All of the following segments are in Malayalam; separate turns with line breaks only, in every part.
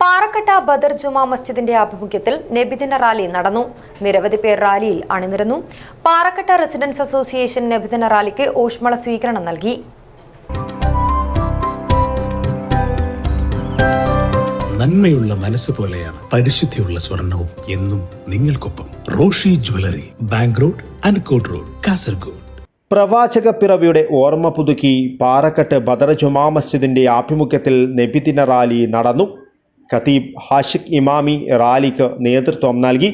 പാറക്കട്ട ബദർ ജുമാ മസ്ജിദിന്റെ ആഭിമുഖ്യത്തിൽ നബിദിന റാലി നടന്നു. നിരവധി പേർ റാലിയിൽ അണിനിരന്നു. പാറക്കട്ട റെസിഡൻസ് അസോസിയേഷൻ നബിദിന റാലിക്ക് ഊഷ്മള സ്വീകരണം നൽകി.
നന്മയുള്ള മനസ്സ് പോലെയാണ് പരിശുദ്ധിയുള്ള സ്വർണവും എന്നും നിങ്ങൾക്കൊപ്പം. Roshi jewellery bank road Ankot road Kasaragod.
പ്രവാചക പിറവിയുടെ ഓർമ്മ പുതുക്കി പാറക്കെട്ട് ബദർ ജുമാ മസ്ജിദിന്റെ ആഭിമുഖ്യത്തിൽ നബിദിന റാലി നടന്നു. ഖതീബ് ഹാഷിഖ് ഇമാമി റാലിക്ക് നേതൃത്വം നൽകി.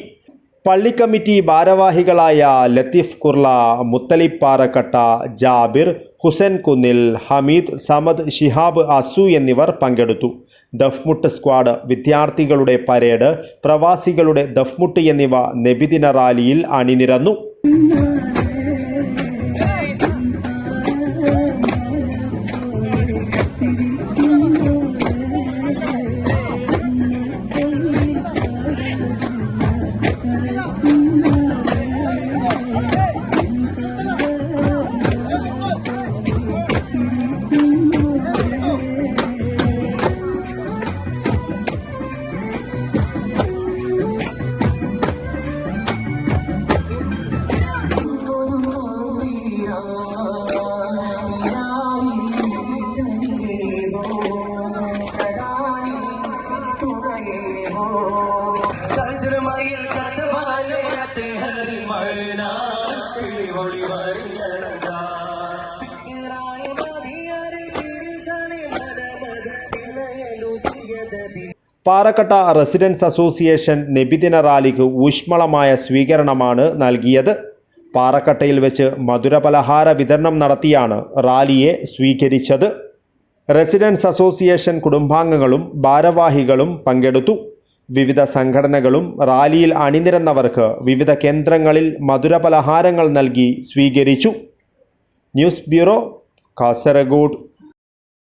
പള്ളി കമ്മിറ്റി ഭാരവാഹികളായ ലത്തീഫ് കുർള മുത്തലിബ് പാറക്കട്ട ജാബിർ ഹുസൈൻ കുന്നിൽ ഹമീദ് സമദ് ഷിഹാബ് അസു എന്നിവർ പങ്കെടുത്തു. ദഫ്മുട്ട് സ്ക്വാഡ് വിദ്യാർത്ഥികളുടെ പരേഡ് പ്രവാസികളുടെ ദഫ്മുട്ട് എന്നിവ നബിദിന റാലിയിൽ അണിനിരന്നു. പാറക്കട്ട റെസിഡൻസ് അസോസിയേഷൻ നബിദിന റാലിക്ക് ഊഷ്മളമായ സ്വീകരണമാണ് നൽകിയത്. പാറക്കട്ടയിൽ വെച്ച് മധുരപലഹാര വിതരണം നടത്തിയാണ് റാലിയെ സ്വീകരിച്ചത്. റെസിഡൻസ് അസോസിയേഷൻ കുടുംബാംഗങ്ങളും ഭാരവാഹികളും പങ്കെടുത്തു. വിവിധ സംഘടനകളും റാലിയിൽ അണിനിരന്നവർക്ക് വിവിധ കേന്ദ്രങ്ങളിൽ മധുരപലഹാരങ്ങൾ നൽകി സ്വീകരിച്ചു. News bureau Kasaragod.